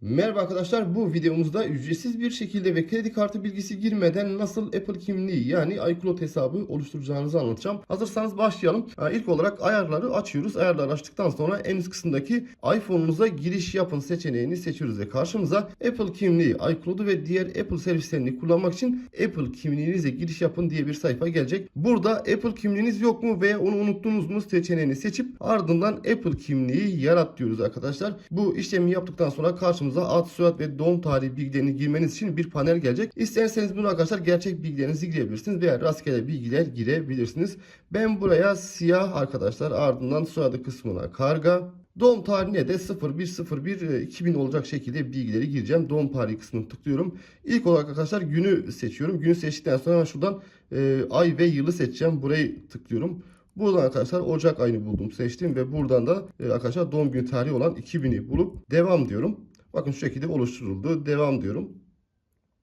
Merhaba arkadaşlar bu videomuzda ücretsiz bir şekilde ve kredi kartı bilgisi girmeden nasıl Apple kimliği yani iCloud hesabı oluşturacağınızı anlatacağım. Hazırsanız başlayalım. Ha, İlk olarak ayarları açıyoruz. Ayarları açtıktan sonra en üst kısımdaki iPhone'unuza giriş yapın seçeneğini seçiyoruz ve karşımıza Apple kimliği, iCloud'u ve diğer Apple servislerini kullanmak için Apple kimliğinize giriş yapın diye bir sayfa gelecek. Burada Apple kimliğiniz yok mu veya onu unuttunuz mu seçeneğini seçip ardından Apple kimliği yarat diyoruz arkadaşlar. Bu işlemi yaptıktan sonra karşımıza ad, soyad ve doğum tarihi bilgilerini girmeniz için bir panel gelecek. İsterseniz bunu arkadaşlar gerçek bilgilerinizi girebilirsiniz veya rastgele bilgiler girebilirsiniz. Ben buraya siyah arkadaşlar ardından soyadı kısmına karga. Doğum tarihine de 0101-2000 olacak şekilde bilgileri gireceğim. Doğum tarihi kısmını tıklıyorum. İlk olarak arkadaşlar günü seçiyorum. Günü seçtikten sonra şuradan e, ay ve yılı seçeceğim. Burayı tıklıyorum. Buradan arkadaşlar Ocak ayını buldum seçtim ve buradan da e, arkadaşlar doğum günü tarihi olan 2000'i bulup devam diyorum. Bakın şu şekilde oluşturuldu. Devam diyorum.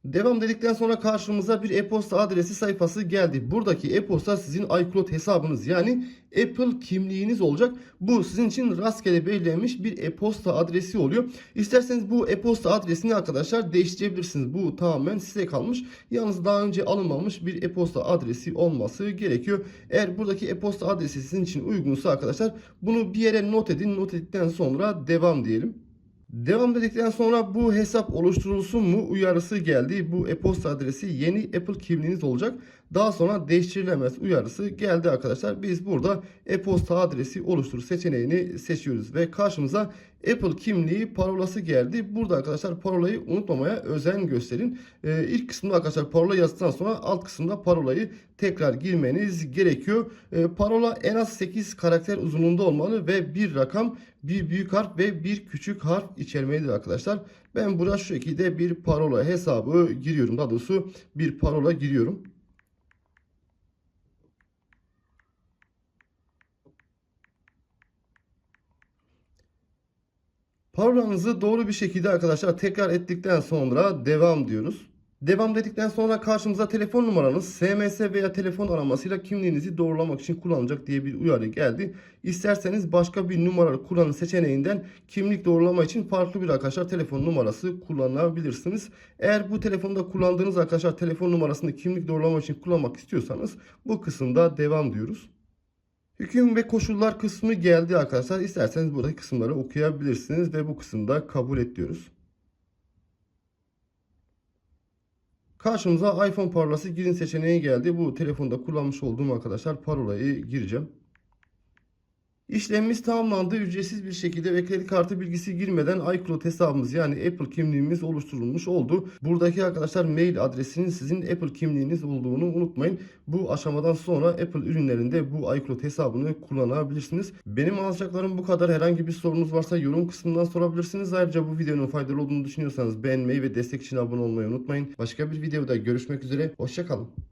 Devam dedikten sonra karşımıza bir e-posta adresi sayfası geldi. Buradaki e-posta sizin iCloud hesabınız yani Apple kimliğiniz olacak. Bu sizin için rastgele belirlenmiş bir e-posta adresi oluyor. İsterseniz bu e-posta adresini arkadaşlar değiştirebilirsiniz. Bu tamamen size kalmış. Yalnız daha önce alınmamış bir e-posta adresi olması gerekiyor. Eğer buradaki e-posta adresi sizin için uygunsa arkadaşlar bunu bir yere not edin. Not ettikten sonra devam diyelim. Devam dedikten sonra bu hesap oluşturulsun mu uyarısı geldi. Bu e-posta adresi yeni Apple kimliğiniz olacak. Daha sonra değiştirilemez uyarısı geldi arkadaşlar. Biz burada e-posta adresi oluştur seçeneğini seçiyoruz ve karşımıza Apple kimliği parolası geldi. Burada arkadaşlar parolayı unutmamaya özen gösterin. Ee, ilk kısımda arkadaşlar parola yazdıktan sonra alt kısımda parolayı tekrar girmeniz gerekiyor. Ee, parola en az 8 karakter uzunluğunda olmalı ve bir rakam, bir büyük harf ve bir küçük harf içermelidir arkadaşlar. Ben buraya şu şekilde bir parola hesabı giriyorum. Daha doğrusu bir parola giriyorum. Parolanızı doğru bir şekilde arkadaşlar tekrar ettikten sonra devam diyoruz. Devam dedikten sonra karşımıza telefon numaranız SMS veya telefon aramasıyla kimliğinizi doğrulamak için kullanılacak diye bir uyarı geldi. İsterseniz başka bir numara kullanın seçeneğinden kimlik doğrulama için farklı bir arkadaşlar telefon numarası kullanabilirsiniz. Eğer bu telefonda kullandığınız arkadaşlar telefon numarasını kimlik doğrulama için kullanmak istiyorsanız bu kısımda devam diyoruz. Hüküm ve koşullar kısmı geldi arkadaşlar. İsterseniz buradaki kısımları okuyabilirsiniz ve bu kısımda kabul et diyoruz. Karşımıza iPhone parolası girin seçeneği geldi. Bu telefonda kullanmış olduğum arkadaşlar parolayı gireceğim. İşlemimiz tamamlandı. Ücretsiz bir şekilde ve kredi kartı bilgisi girmeden iCloud hesabımız yani Apple kimliğimiz oluşturulmuş oldu. Buradaki arkadaşlar mail adresinin sizin Apple kimliğiniz olduğunu unutmayın. Bu aşamadan sonra Apple ürünlerinde bu iCloud hesabını kullanabilirsiniz. Benim anlatacaklarım bu kadar. Herhangi bir sorunuz varsa yorum kısmından sorabilirsiniz. Ayrıca bu videonun faydalı olduğunu düşünüyorsanız beğenmeyi ve destek için abone olmayı unutmayın. Başka bir videoda görüşmek üzere. Hoşçakalın.